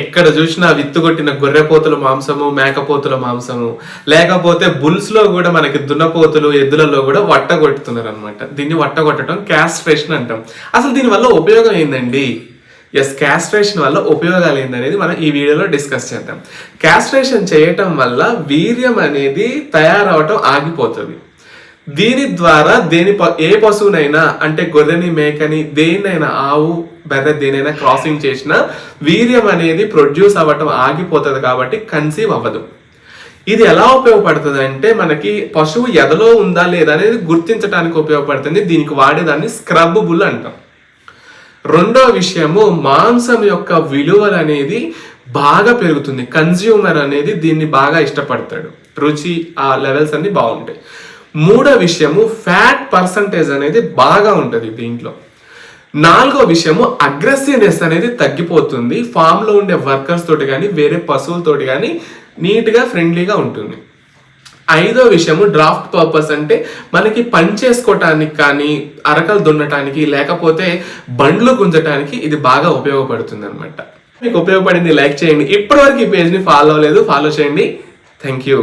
ఎక్కడ చూసినా విత్తుగొట్టిన గొర్రెపోతుల మాంసము మేకపోతుల మాంసము. లేకపోతే బుల్స్లో కూడా మనకి దున్నపోతులు ఎద్దులలో కూడా వట్టగొట్టుతున్నారు అనమాట దీన్ని వట్టగొట్టడం క్యాస్ట్రేషన్ అంటాం. అసలు దీనివల్ల ఉపయోగం ఏందండి? ఎస్ క్యాస్ట్రేషన్ వల్ల ఉపయోగాలు ఏందనేది మనం ఈ వీడియోలో డిస్కస్ చేద్దాం. క్యాస్ట్రేషన్ చేయటం వల్ల వీర్యం అనేది తయారవటం ఆగిపోతుంది. దీని ద్వారా దేని ప- ఏ పశువునైనా అంటే గొర్రెని మేకని దేన్నైనా ఆవు బెర్ర దేనైనా క్రాసింగ్ చేసినా వీర్యం అనేది ప్రొడ్యూస్ అవ్వటం ఆగిపోతుంది కాబట్టి కన్సీవ్ అవ్వదు. ఇది ఎలా ఉపయోగపడుతుంది అంటే మనకి పశువు ఎదలో ఉందా లేదా అనేది గుర్తించడానికి ఉపయోగపడుతుంది. దీనికి వాడేదాన్ని స్క్రబ్ బుల్ అంటాం. రెండో విషయము మాంసం యొక్క విలువలు అనేది బాగా పెరుగుతుంది. కన్జ్యూమర్ అనేది దీన్ని బాగా ఇష్టపడతాడు. రుచి ఆ లెవెల్స్ అన్ని బాగుంటాయి. మూడో విషయము ఫ్యాట్ పర్సంటేజ్ అనేది బాగా ఉంటుంది దీంట్లో. నాలుగో విషయము అగ్రెసివ్నెస్ అనేది తగ్గిపోతుంది. ఫామ్లో ఉండే వర్కర్స్ తోటి కానీ వేరే పశువులతోటి కానీ నీట్గా ఫ్రెండ్లీగా ఉంటుంది. ఐదో విషయము డ్రాఫ్ట్ పర్పస్ అంటే మనకి పని చేసుకోవటానికి కానీ అరకలు దున్నటానికి లేకపోతే బండ్లు గుంజటానికి ఇది బాగా ఉపయోగపడుతుంది అనమాట మీకు ఉపయోగపడింది లైక్ చేయండి. ఇప్పటివరకు ఈ పేజ్ని ఫాలో అవ్వలేదు. ఫాలో చేయండి. Thank you